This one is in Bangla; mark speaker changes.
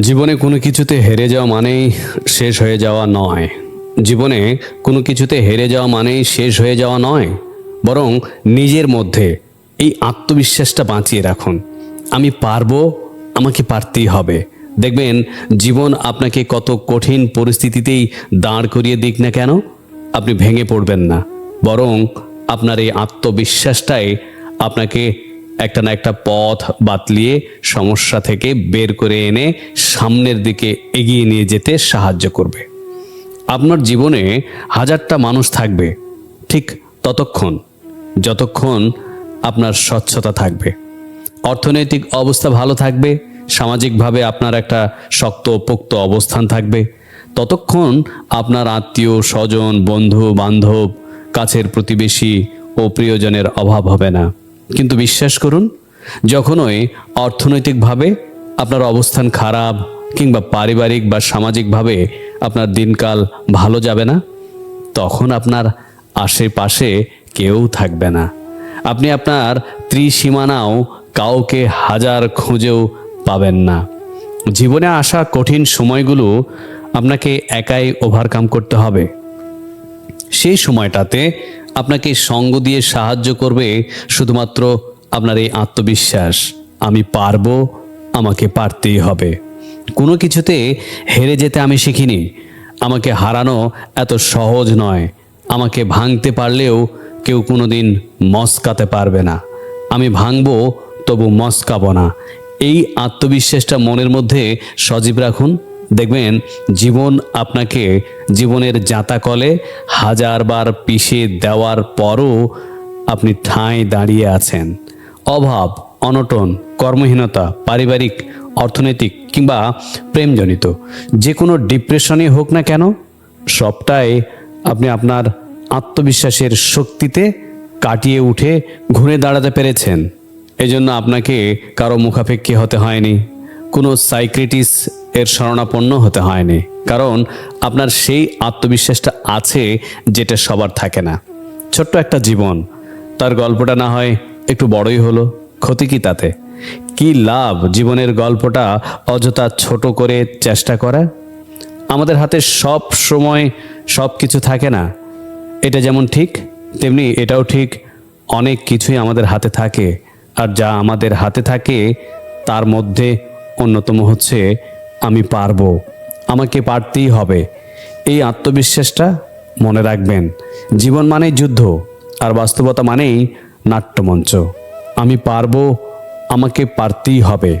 Speaker 1: জীবনে কোনো কিছুতে হেরে যাওয়া মানেই শেষ হয়ে যাওয়া নয়। জীবনে কোনো কিছুতে হেরে যাওয়া মানেই শেষ হয়ে যাওয়া নয়, বরং নিজের মধ্যে এই আত্মবিশ্বাসটা বাঁচিয়ে রাখুন। আমি পারব, আমাকে পারতেই হবে। দেখবেন, জীবন আপনাকে কত কঠিন পরিস্থিতিতেই দাঁড় করিয়ে দিক না কেন? আপনি ভেঙে পড়বেন না। বরং আপনার এই আত্মবিশ্বাসটাই আপনাকে একটা না একটা পথ বাতলিয়ে সমস্যা থেকে বের করে এনে সামনের দিকে এগিয়ে নিয়ে যেতে সাহায্য করবে। আপনার জীবনে হাজারটা মানুষ থাকবে, ঠিক ততক্ষণ, যতক্ষণ আপনার স্বচ্ছতা থাকবে। অর্থনৈতিক অবস্থা ভালো থাকবে, সামাজিকভাবে আপনার একটা শক্ত পোক্ত অবস্থান থাকবে। ততক্ষণ আপনার আত্মীয়, স্বজন, বন্ধু, বান্ধব, কাছের প্রতিবেশী ও প্রিয়জনের অভাব হবে না। কিন্তু বিশ্বাস করুন, যখনই অর্থনৈতিকভাবে আপনার অবস্থান খারাপ কিংবা পারিবারিক বা সামাজিকভাবে আপনার দিনকাল ভালো যাবে না, তখন আপনার আশেপাশে কেউ থাকবে না। আপনি আপনার ত্রিসীমানাও কাউকে হাজার খুঁজেও পাবেন না। জীবনে আসা কঠিন সময়গুলো আপনাকে একাই ওভারকাম করতে হবে। সেই সময়টাতে আপনাকে সঙ্গ দিয়ে সাহায্য করবে শুধুমাত্র আপনার এই আত্মবিশ্বাস। আমি পারব, আমাকে পারতেই হবে। কোনো কিছুতে হেরে যেতে আমি শিখিনি। আমাকে হারানো এত সহজ নয়। আমাকে ভাঙতে পারলেও কেউ কোনোদিন মস্কাতে পারবে না। আমি ভাঙবো, তবু মস্কাবো না। এই আত্মবিশ্বাসটা মনের মধ্যে সজীব রাখুন। দেখবেন জীবন আপনাকে জীবনের জাঁতাকলে হাজারবার পিষে দেওয়ার পরও আপনি ঠাঁই দাঁড়িয়ে আছেন। অভাব, অনটন, কর্মহীনতা, পারিবারিক, অর্থনৈতিক কিংবা প্রেমজনিত, যে কোনো ডিপ্রেশনই হোক না কেন, সবটাই আপনি আপনার আত্মবিশ্বাসের শক্তিতে কাটিয়ে উঠে ঘুরে দাঁড়াতে পেরেছেন। এজন্য আপনাকে কারও মুখাপেক্ষী হতে হয়নি। কোনো সাইক্রেটিস এর শরণাপন্ন হতে হয়নি, কারণ আপনার সেই আত্মবিশ্বাসটা আছে যেটা সবার থাকে না। ছোট্ট একটা জীবন, তার গল্পটা না হয় একটু বড়ই হলো, ক্ষতি কি তাতে? কি লাভ জীবনের গল্পটা অযথা ছোট করে চেষ্টা করা? আমাদের হাতে সব সময় সব কিছু থাকে না, এটা যেমন ঠিক, তেমনি এটাও ঠিক, অনেক কিছুই আমাদের হাতে থাকে, আর যা আমাদের হাতে থাকে, তার মধ্যে অন্যতম হচ্ছে আমি পারব। আমাকে পারতেই হবে। এই আত্মবিশ্বাসটা মনে রাখবেন, জীবন মানেই যুদ্ধ, আর বাস্তবতা মানেই নাট্যমঞ্চ। আমি পারব, আমাকে পারতেই হবে।